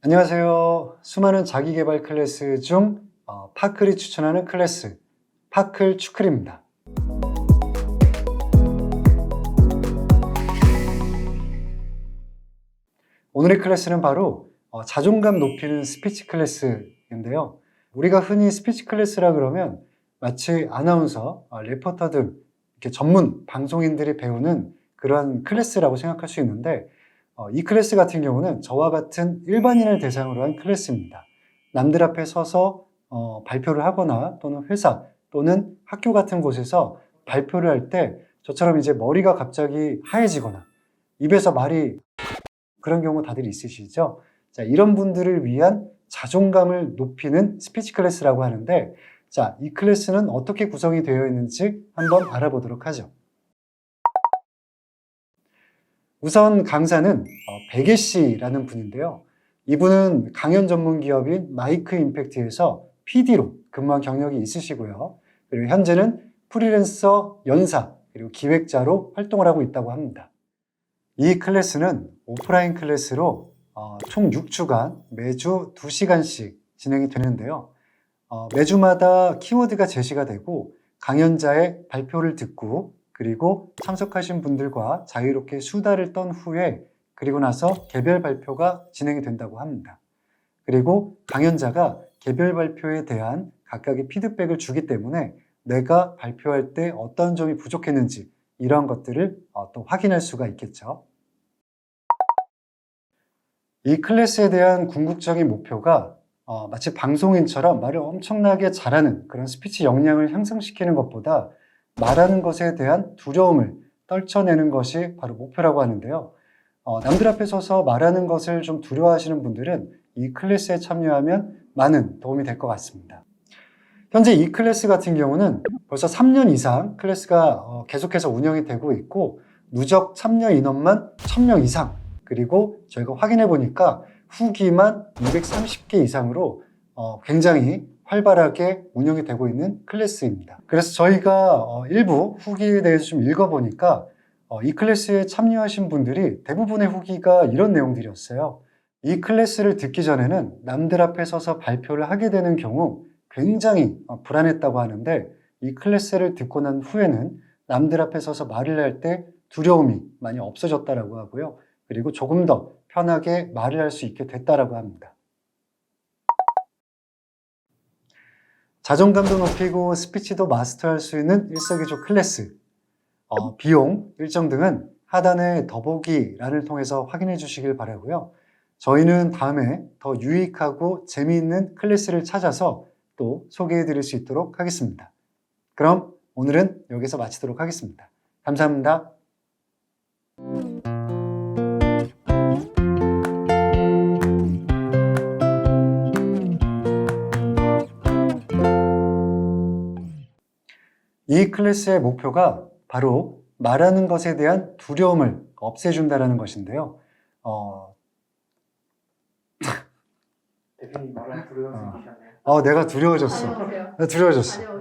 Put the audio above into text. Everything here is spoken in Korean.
안녕하세요. 수많은 자기개발 클래스 중 어, 파클이 추천하는 클래스 파클 추클입니다. 오늘의 클래스는 바로 어, 자존감 높이는 스피치 클래스인데요. 우리가 흔히 스피치 클래스라 그러면 마치 아나운서, 어, 레포터 등 이렇게 전문 방송인들이 배우는 그러한 클래스라고 생각할 수 있는데 어, 이 클래스 같은 경우는 저와 같은 일반인을 대상으로 한 클래스입니다. 남들 앞에 서서 어, 발표를 하거나 또는 회사 또는 학교 같은 곳에서 발표를 할 때 저처럼 이제 머리가 갑자기 하얘지거나 입에서 말이 그런 경우 다들 있으시죠? 자, 이런 분들을 위한 자존감을 높이는 스피치 클래스라고 하는데 자, 이 클래스는 어떻게 구성이 되어 있는지 한번 알아보도록 하죠. 우선 강사는 어, 백예 씨라는 분인데요. 이분은 강연 전문 기업인 마이크 임팩트에서 PD로 근무한 경력이 있으시고요. 그리고 현재는 프리랜서 연사 그리고 기획자로 활동을 하고 있다고 합니다. 이 클래스는 오프라인 클래스로 어, 총 6주간 매주 2시간씩 진행이 되는데요. 어, 매주마다 키워드가 제시가 되고 강연자의 발표를 듣고 그리고 참석하신 분들과 자유롭게 수다를 떤 후에 그리고 나서 개별 발표가 진행이 된다고 합니다. 그리고 강연자가 개별 발표에 대한 각각의 피드백을 주기 때문에 내가 발표할 때 어떤 점이 부족했는지 이러한 것들을 어, 또 확인할 수가 있겠죠. 이 클래스에 대한 궁극적인 목표가 어, 마치 방송인처럼 말을 엄청나게 잘하는 그런 스피치 역량을 향상시키는 것보다 말하는 것에 대한 두려움을 떨쳐내는 것이 바로 목표라고 하는데요. 어, 남들 앞에 서서 말하는 것을 좀 두려워하시는 분들은 이 클래스에 참여하면 많은 도움이 될 것 같습니다. 현재 이 클래스 같은 경우는 벌써 3년 이상 클래스가 어, 계속해서 운영이 되고 있고 누적 참여 인원만 1000명 이상 그리고 저희가 확인해 보니까 후기만 230개 이상으로 어, 굉장히 활발하게 운영이 되고 있는 클래스입니다. 그래서 저희가 어, 일부 후기에 대해서 좀 읽어보니까 어, 이 클래스에 참여하신 분들이 대부분의 후기가 이런 내용들이었어요. 이 클래스를 듣기 전에는 남들 앞에 서서 발표를 하게 되는 경우 굉장히 어, 불안했다고 하는데 이 클래스를 듣고 난 후에는 남들 앞에 서서 말을 할 때 두려움이 많이 없어졌다라고 하고요. 그리고 조금 더 편하게 말을 할 수 있게 됐다라고 합니다. 자존감도 높이고 스피치도 마스터할 수 있는 일석이조 클래스. 어, 비용, 일정 등은 하단의 더보기란을 통해서 확인해 주시길 바라고요. 저희는 다음에 더 유익하고 재미있는 클래스를 찾아서 또 소개해 드릴 수 있도록 하겠습니다. 그럼 오늘은 여기서 마치도록 하겠습니다. 감사합니다. 이 클래스의 목표가 바로 말하는 것에 대한 두려움을 없애준다는 것인데요. 어, 대표님 말을 두려워서 계셨네요. 어, 내가 두려워졌어. 나 두려워졌어. 다녀오세요.